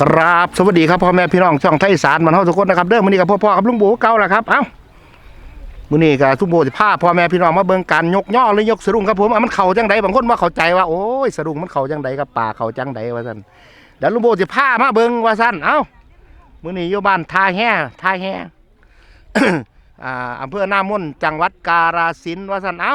กราบสวัสดีครับพ่อแม่พี่น้องช่องไทยสารมันเฮาทุกคนนะครับเด้อมื้อนี้กับพ่อพ่อกับลุงโบเก่าแล้วครับเอ้ามื้อนี้กับลุงโบสิพาพ่อแม่พี่น้องมาเบิ่งการยกย่อหรือยกสะดุ้งครับผมอะมันเข้าจังไดบางคนว่าเข้าใจว่าโอ้ยสะดุ้งมันเข้าจังไดกับป่าเข้าจังไดว่าซั่นเดี๋ยวลุงโบสิพามาเบิ่งว่าซั่นเอ้ามื้อนี้อยู่บ้านท่าแห่ท่าแห่อ่าอำเภอหน้ามนจังหวัดกาฬสินธุ์ว่าซั่นเอ้า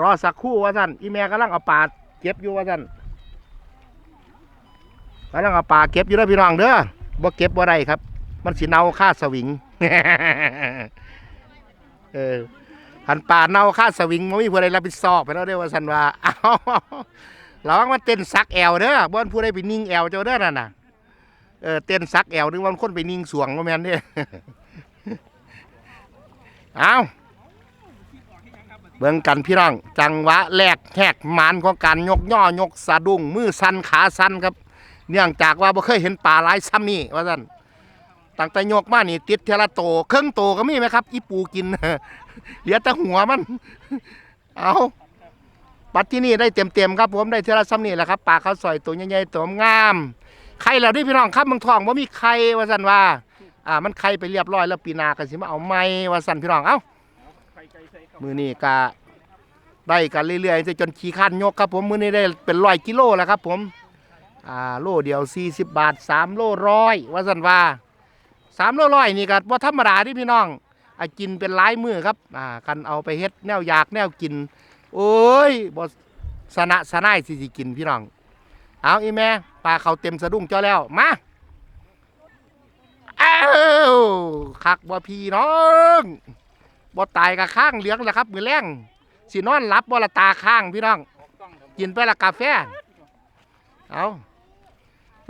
รอสักครู่ว่าซั่นอีแม่กำลังเอาปลาเก็บอยู่ว่าซั่น กำลังเอาปลาเก็บอยู่แล้วพี่น้องเด้อบ่เก็บบ่ได้ครับ มันสิเน่าค่าสวิงเออหันป่าเน่าค่าสวิงมันมีผู้ใดรับผิดชอบไปแล้วเด้อว่าสันว่าอ้าวระวังมันเต้นซักแอวเด้อบ่นผู้ใดไปนิ่งแอวเจ้าเด้อนั่นน่ะเออเต้นซักแอวนึกว่ามันคนไปนิ่งสวงว่แม่นเด้อเอาเบิ่งกันพี่น้อง จังหวะแรกแหกหมานของการยกย่อยกสะดุ้งมือสั่นขาสั่นครับ เนื่องจากว่าบ่เคยเห็นปลาหลายซ้ำนี่ว่าซั่นตั้งแต่โยกมานี่ ติดเทละโตเครึ่องโตก็มีไหมครับ อีปูกิน เหลือแต่หัวมัน เอาปัดที่นี่ได้เต็มๆครับผมได้เทละซ้ำนี่แหละครับปลาเขาวสอยตัวใหญ่ๆตัวงามไข่แล้วนี่พี่น้องครับเมืองทองว่ามีไข่ว่าซั่นว่า อ่า มันไข่ไปเรียบร้อยแล้วปีหนาก็สิมาเอาไม้ว่าซั่นพี่น้องเอ้ามือนี้ก็ได้กันเรื่อยๆจนขี้คันยกครับผมมือนี้ได้เป็นร้อยกิโลแล้วครับผม อ่าโลเดียว 40 บาท 3 โลร้อยว่าสันว่า 3 โลร้อยนี่ก็ว่ธรรมดาที่พี่น้องอากินเป็นหลายมือครับอ่ากันเอาไปเฮ็ดแนวอยากแนวกิน โอ้ยบ่สนะสนายสิสิกินพี่น้อง เอาอีแม่ปลาเขาเต็มสะดุ้งเจ้าแล้ว มาอ้าวคักบ่พี่น้องบ่ตายกับข้างเหลืองแล้วครับ มือแรงสินอนหลับบ่ละตาข้างพี่น้อง กินไปละกาแฟ เอา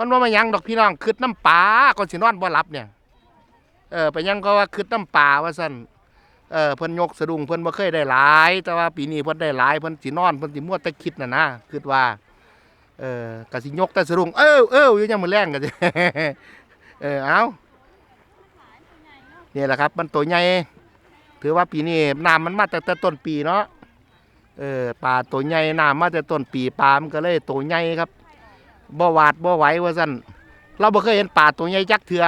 มันว่ามายังดอกพี่น้องคืดน้ำปลาก่อนสินอนบ่หลับเนี่ยเออไปยังก็ว่าคืดน้ำปลาว่าซั่นเออเพิ่นยกสะดุ้งเพิ่นบ่เคยได้หลาย แต่ว่าปีนี้เพิ่นได้หลายเพิ่นสินอนเพิ่นสิมัวแต่คิดน่ะนะคิดว่าเออก็สิยกแต่สะดุ้งเอ้อเอ้ออยู่ยามมื้อแรงก็สิเออเอานี่แหละครับ มันตัวใหญ่ถือว่าปีนี้น้ำมันมาแต่ต้นปีเนาะเออปลาตัวใหญ่น้ำมาแต่ต้นปีปลามันก็เลยตัวใหญ่ครับ บ่หวาดบ่ไหวว่าซั่นเราบ่เคยเห็นปลาตัวใหญ่จักเถือ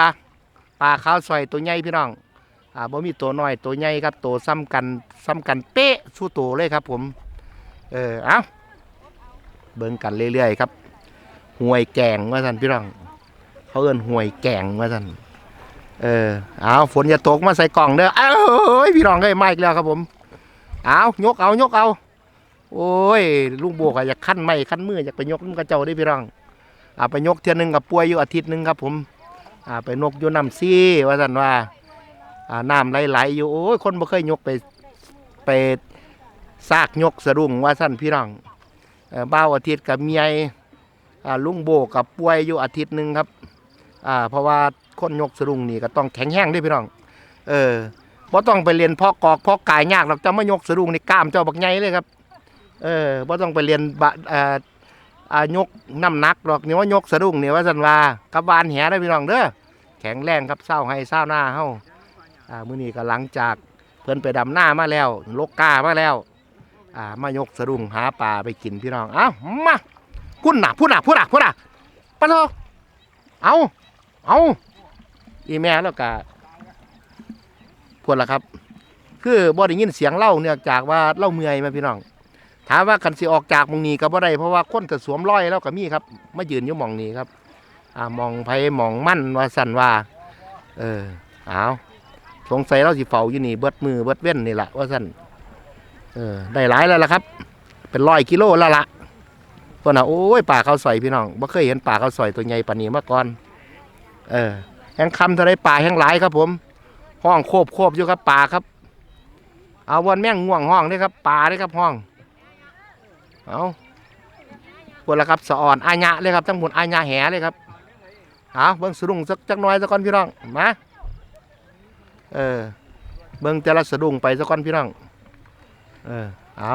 ปลาขาวสอยตัวใหญ่พี่น้องอ่าบ่มีตัวน้อยตัวใหญ่ครับตัวซ้ำกันซ้ำกันเป๊ะสู้ตัวเลยครับ ผม เออเอาเบิ่งกันเรื่อยๆครับห่วยแกงว่าซั่นพี่น้อง เขาเอิ้นห่วยแกงว่าซั่นเออเอาฝนอย่าตกมาใส่กล่องเด้อเอ้ยพี่น้องเอ้ยมาอีกแล้วครับผมเอายกเอายกเอา โอ้ยลุงโบกอยากขั้นไม่ขั้นมืออยากไปยกน้ำกระเจ้าได้พี่รัง อ่าไปยกเที่ยหนึงกับป่วยอยู่อาทิตย์หนึงครับผมอ่าไปนกอยู่น้ำซี่ว่าสันว่าอ่าน้ำไหลๆอยู่โอ้ยคนบ่เคยยกไปไปซากยกสะดุ้งว่าสันพี่รังเออบ้าวอาทิตย์กับเมียอ่าลุงโบกับป่วยอยู่อาทิตย์หนึงครับอ่าเพราะว่าคนยกสะดุ้งนี่ก็ต้องแข็งแรงด้วยพี่น้อง เออบ่ต้องไปเรียนพาะกอกพาะกายยากหรอกจะมายกสะดุ้งนี่กล้ามเจ้าบักใหญ่เลยครับ เออบ่ต้องไปเรียนบะเอ่ายกน้ำหนักหรอกเนี่ยว่ายกสะดุ้งเนี่ยว่าสันวากับบานแหได้พี่น้องเด้อแข็งแรงครับเศร้าให้เศร้าหน้าเฮาอ่ามื้อนี้ก็หลังจากเพิ่นไปดำหน้ามาแล้วลกกามาแล้วอ่ามายกสะดุ้งหาปลาไปกินพี่น้องเอ้ามาพุ่นน่ะพุ่นน่ะพุ่นน่ะพุ่นน่ะปะโทเอาเอาอีแม่แล้วก็พวกละครับ คือบ่ได้ยินเสียงเล่าเนื่องจากว่าเล่าเมื่อยมาพี่น้อง ถามว่าคันสิออกจากมองนี้ก็บ่ได้เพราะว่าคนก็สวมร้อยแล้วก็มีครับมายืนอยู่มองนี้ครับอ่ามองไผมองมั่นว่าสั่นว่า เออเอาสงสัยเราสิเฝ้าอยู่นี่เบิดมือเบิดเว้นนี่แหละว่าสั่นเออได้หลายแล้วล่ะครับ เป็นร้อยกิโลแล้วล่ะเพิ่นน่ะโอ้ยป่าเขาวสอยพี่น้องบ่เคยเห็นป่าเขาวสอยตัวใหญ่ปานนี้มาก่อน เออแห้งคำเท่าไรป่าแห้งหลายครับ ผม ห้องโคบโคบอยู่ครับป่าครับ เอาวันแม่งง่วงห้องนี่ครับป่านี่ครับห้อง เอาปวดละครับสะอ่อนอาญะเลยครับทั้งหมดอาญะแหเลยครับเอาเบิ้งสะดุ้งสักจักน้อยสักก่อนพี่น้องมาเออเบิ้งแต่ละสะดุ้งไปสักก่อนพี่น้องเออเอา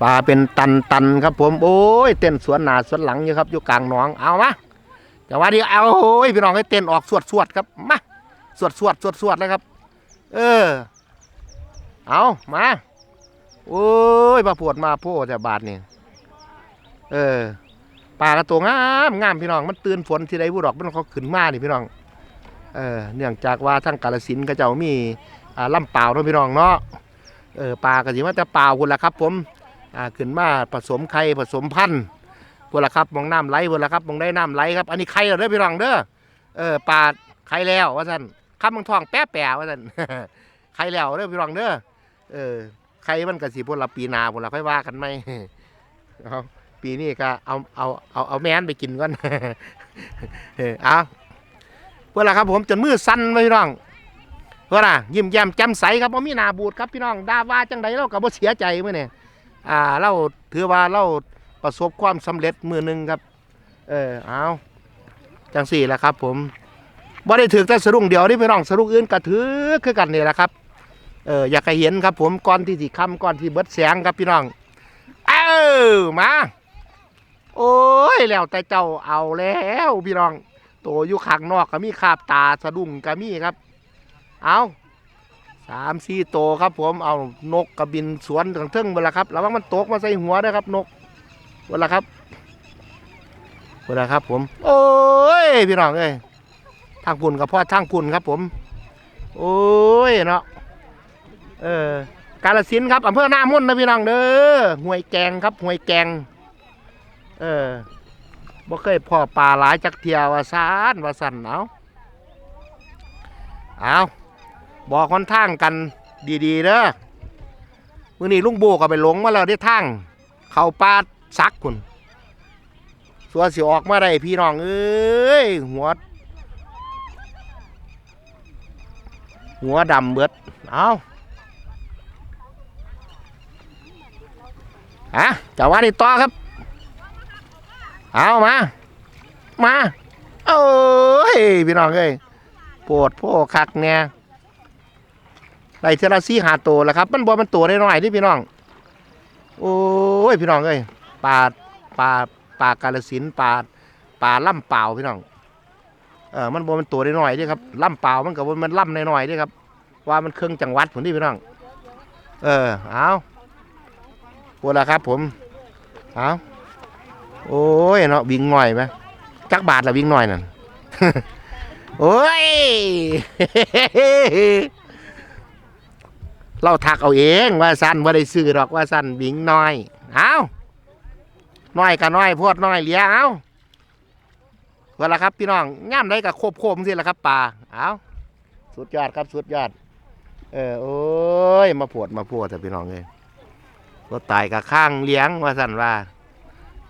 ปลาเป็นตันตันครับผมโอ้ยเต้นสวนหนาสวนหลังอยู่ครับอยู่กลางหนองเอามาแต่ว่าดีเอาโอ้ยพี่น้องให้เต้นออกสวดสวดครับมาสวดสวดสวดสวดเลยครับ เออ เอามา โอ้ยมาปวดมาโพแต่บาทนี่เออปลากระตัวงามงามพี่น้อง มันตื่นฝนที่ใดผู้ดอกมันเขาขึ้นมานี่พี่น้อง เออเนื่องจากว่าทั้งกาลสินก็เจ้ามีอ่าลำเปล่าเนาะพี่น้องเนาะ เออปลากระสิว่าจะเปล่าคุณละครับ ผมอ่าขึ้นมาผสมไข่ผสมพันธุ์พุ่นละครับมองน้ำไหลพุ่นละครับมองได้น้ำไหลครับ อันนี้ไข่แล้วเด้อพี่น้องเด้อ เออปลาไข่แล้วว่าซั่นคำบางทองแป๊ะแปะว่าซั่นไข่แล้วเด้อพี่น้องเด้อ เออไข่มันก็สิพุ่นละปีนาพุ่นละค่อยว่ากันไหมเอาปีนี้ก็เอาเอาเอาเอาแมนไปกินก่อนเออเอาเพื่อนล่ะครับผมจนมือสั่นเลยพี่น้องเพื่อนล่ะยิ้มแย้มแจ่มใสครับผมมีนาบูดครับพี่น้องดาว่าจังใดเราก็บ่เสียใจมื้อนี่อ่าเราถือว่าเราประสบความสำเร็จมือหนึ่งครับ เออเอาจังสี่แหละครับ ผมบ่ได้ถือแต่สะดุ้งเดียวนี่พี่น้องสะดุ้งอื่นก็ถือคือกันนี่แหละครับ เอออยากให้เห็นครับผมก่อนที่สิค่ำก่อนที่เบิดแสงครับพี่น้อง เอ้ามา โอ้ยแล้วแต่เจ้าเอาแล้วพี่น้องตัวอยู่ข้างนอกก็มีคาบตาสะดุ้งก็มีครับ เอาสามสี่โตครับผมเอานกกระบินสวนถึงเทิงเวลาครับระวังมันตกมาใส่หัวด้วยครับ นกเวลาครับเวลาครับ ผม โอ้ยพี่น้องเอ้ยทางปุ่นกับพ่อทางปุ่นครับผม โอ้ยเนาะ เออกาลสินครับอำเภอหน้ามุ่นนะพี่น้องเด้อห่วยแกงครับห่วยแกง เออบ่เคยพ่อปลาหลายจักเทียวว่าซานว่าสันเอาเอาบอกคนทางกันดีๆเด้อมื้อนี้ลุงโบก็ไปหลงมาแล้วได้ทางเข้าป่าซักพุ่นสัวสิออกมาได้พี่น้องเอ้ยหัว หัวดำเบิดเอา ฮะจะว่านี่ต่อครับ เอามา มาโอ้ยพี่น้องเอ้ยปวดโพคักเนี่ยได้เทอละซี่หาตัวแล้วครับ มันบ่มันตัวได้น้อยที่พี่น้อง โอ้ยพี่น้องเอ้ยปลาปลาปลากาลสินปลาปลาล่ำเปล่าพี่น้องเออมันบ่มันตัวได้น้อยๆเดิครับล่ำเปล่ามันก็บ่มันล่ำน้อยๆเดิครับ ว่ามันเครื่องจังหวัดผมที่พี่น้อง เออเอา ปวดแล้วครับผมเอาโอ้ยเนาะวิ่งหน่อยไหมจักบาทละวิ่งหน่อยนั่นโอ้ยเราถักเอาเองว่าสั้นว่าได้ซื้อหรอกว่าสั้นวิ่งน้อยเอาน้อยกับน้อยโพดน้อยเลียเอาว่าละครับพี่น้องย่ำได้กับโคบโคบสิละครับป่าเอาสุดยอดครับสุดยอด เออโอ้ยมาปวดมาปวดแต่พี่น้องเลย รถตายกับข้างเลี้ยงว่าสั้นว่า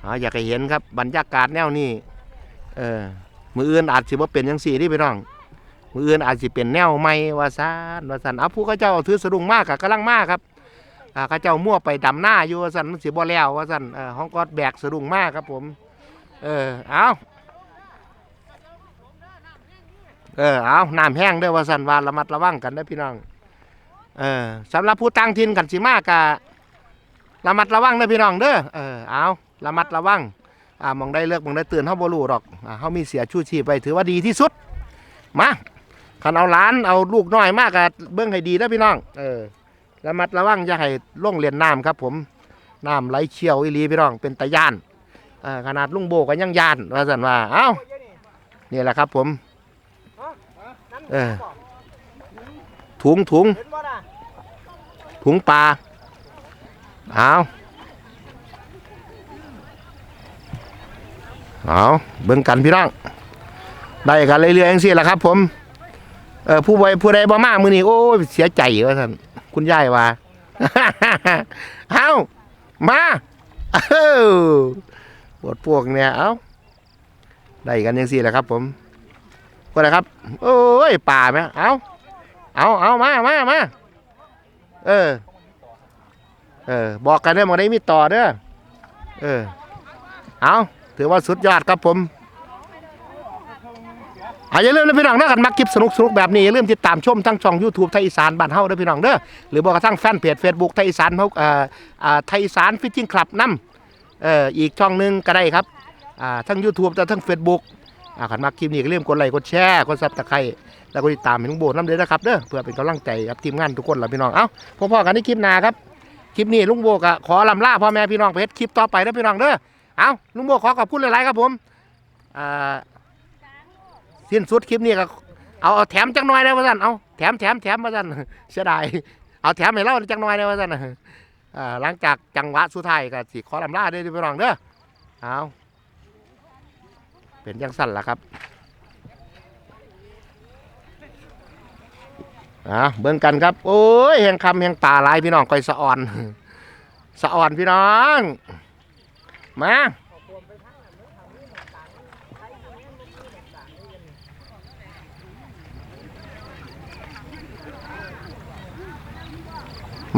อ๋ออยากให้เห็นครับบรรยากาศแนวนี้เออมืออื่นอาจสิบ่เป็นจังสี่ที่พี่น้องมืออื่นอาจสิเป็นแนวใหม่ว่าซานว่าสันเอาผู้เขาเจ้าถือสะดุ้งมากกับกำลังมากครับอ่าเขาเจ้ามั่วไปดำหน้าอยู่ว่าสันมันสิบ่แล้วว่าสันเออห้องกอดแบกสะดุ้งมากครับผม เออเอาเออเอาน้ำแห้งเด้อว่าสันว่าระมัดระวังกันเด้อพี่น้องเออสำหรับผู้ตั้งถิ่นกันสิมากกะ ระมัดระวังเด้อพี่น้องเด้อเออเอาระมัดระวังอ่ามองได้เลือกมองได้เตือนเขาบ่รู้หรอกอ่าเขามีเสียชูชีพไปถือว่าดีที่สุดมาคันเอาหล้านเอาลูกน้อยมากกเบื้องให้ดีนะพี่น้องเออระมัดระวังอย่าให้ล่งเรียนน้ำครับผมน้ำไหลเชี่ยวอีหลีพี่น้องเป็นตะย่านอ่าขนาดลุงโบก็ยังย่านว่าสันว่าเอ้านี่แหละครับผมเออถุงถุงถุงปลา เอาเอาเบิ่งกันพี่น้อง ได้กันเรื่อยๆจังซี่แหละครับ ผม เออผู้ใดผู้ใดบ่มามือนี้โอ้ยเสียใจว่าท่านคุณยายว่าเอามาเอ้ปวดพวกเนี่ยเอาได้กันจังซี่แหละครับ ผมว่าอะไรครับ โอ้ยป่าไหมเอาเอาเอามามามาเออ เออบอกกันเด้อหมดได้มีต่อเด้อเออเอาถือว่าสุดยอดครับผมอาอย่าลืมนะพี่น้องนะกันมักคลิปสนุกสนุกแบบนี้ อย่าลืมติดตามชมทั้งช่อง YouTube ไทยอีสานบ้านเฮาเด้อพี่น้องเด้อหรือบอกกระทั่งแฟนเพจ Facebook ไทยอีสานเฮาเอ่ออ่าไทยอีสานฟิชชิ่งคลับนํเอ่ออีกช่องหนึงก็ได้ครับอ่าทั้ง YouTube แต่ทั้ง Facebook อ่าขันมักคลิปนี้ก็อย่าลืมกดไลค์กดแชร์กดซับสไครต์แล้วก็ติดตามให้ลุงโบน้ำเด้อนะครับเด้อเพื่อเป็นกำลังใจกับทีมงานทุกคนล่ะพี่น้องเอ้าพบๆกันในคลิปหน้าครับ คลิปนี้ลุงโบก็ขอลำลาพ่อแม่พี่น้องเฮ็ดคลิปต่อไปเด้อพี่น้องเด้อเอาลุงโบขอขอบคุณหลายๆครับผมอ่าสิ้นสุดคลิปนี้ก็เอาเอาแถมจังหน่อยได้ว่าซั่นเอาแถมแถมแถมว่าซั่นเสียดายเอาแถมให้เราจังหน่อยได้ว่าซั่นอ่าหลังจากจังหวะสุดท้ายก็สิขอลำลาเด้อพี่น้องเด้อเอาเป็นจังสั่นล่ะครับ อะเบิ่งกันครับ โอ้ยแหงคำแหงป่าลายพี่น้องก้อยสะอ่อน สะอ่อนพี่น้อง มา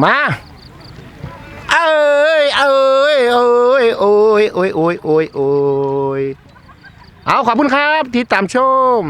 มาเอ้ยเอ้ยเอ้ยโอ้ยโอ้ยโอ้ยโอ้ยโอ้ยเอาขอบคุณครับที่ตามชม